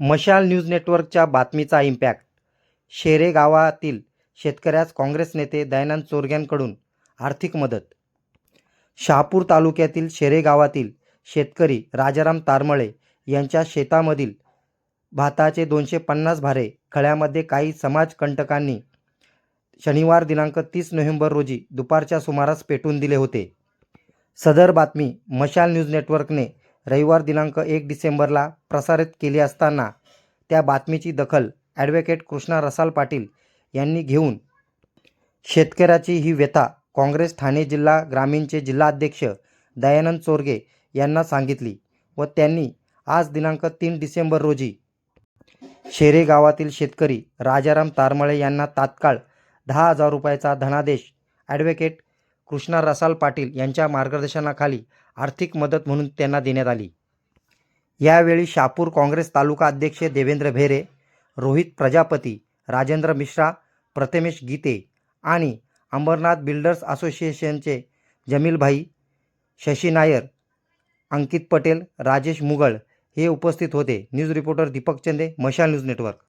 मशाल न्यूज नेटवर्कच्या बातमीचा इम्पॅक्ट. शेरे गावातील शेतकऱ्यास काँग्रेस नेते दयानंद चोरग्यांकडून आर्थिक मदत. शहापूर तालुक्यातील शेरे गावातील शेतकरी राजाराम तारमळे यांच्या शेतामधील भाताचे दोनशे पन्नास भारे खळ्यामध्ये काही समाजकंटकांनी शनिवार दिनांक तीस नोव्हेंबर रोजी दुपारच्या सुमारास पेटवून दिले होते. सदर बातमी मशाल न्यूज नेटवर्कने रविवार दिनांक एक डिसेंबरला प्रसारित केली असताना त्या बातमीची दखल ॲडव्होकेट कृष्णा रसाल पाटील यांनी घेऊन शेतकऱ्याची ही व्यथा काँग्रेस ठाणे जिल्हा ग्रामीणचे जिल्हाध्यक्ष दयानंद चोरगे यांना सांगितली व त्यांनी आज दिनांक तीन डिसेंबर रोजी शेरे गावातील शेतकरी राजाराम तारमळे यांना तात्काळ दहा हजार रुपयाचा धनादेश ॲडव्होकेट कृष्णा रसाल पाटील यांच्या मार्गदर्शनाखाली आर्थिक मदत म्हणून त्यांना देण्यात आली. यावेळी शापूर काँग्रेस तालुका अध्यक्ष देवेंद्र भेरे रोहित प्रजापती राजेंद्र मिश्रा प्रथमेश गीते आणि अंबरनाथ बिल्डर्स असोसिएशनचे जमीलभाई शशी नायर अंकित पटेल राजेश मुगळ हे उपस्थित होते. न्यूज रिपोर्टर दीपक चंदे मशाल न्यूज नेटवर्क.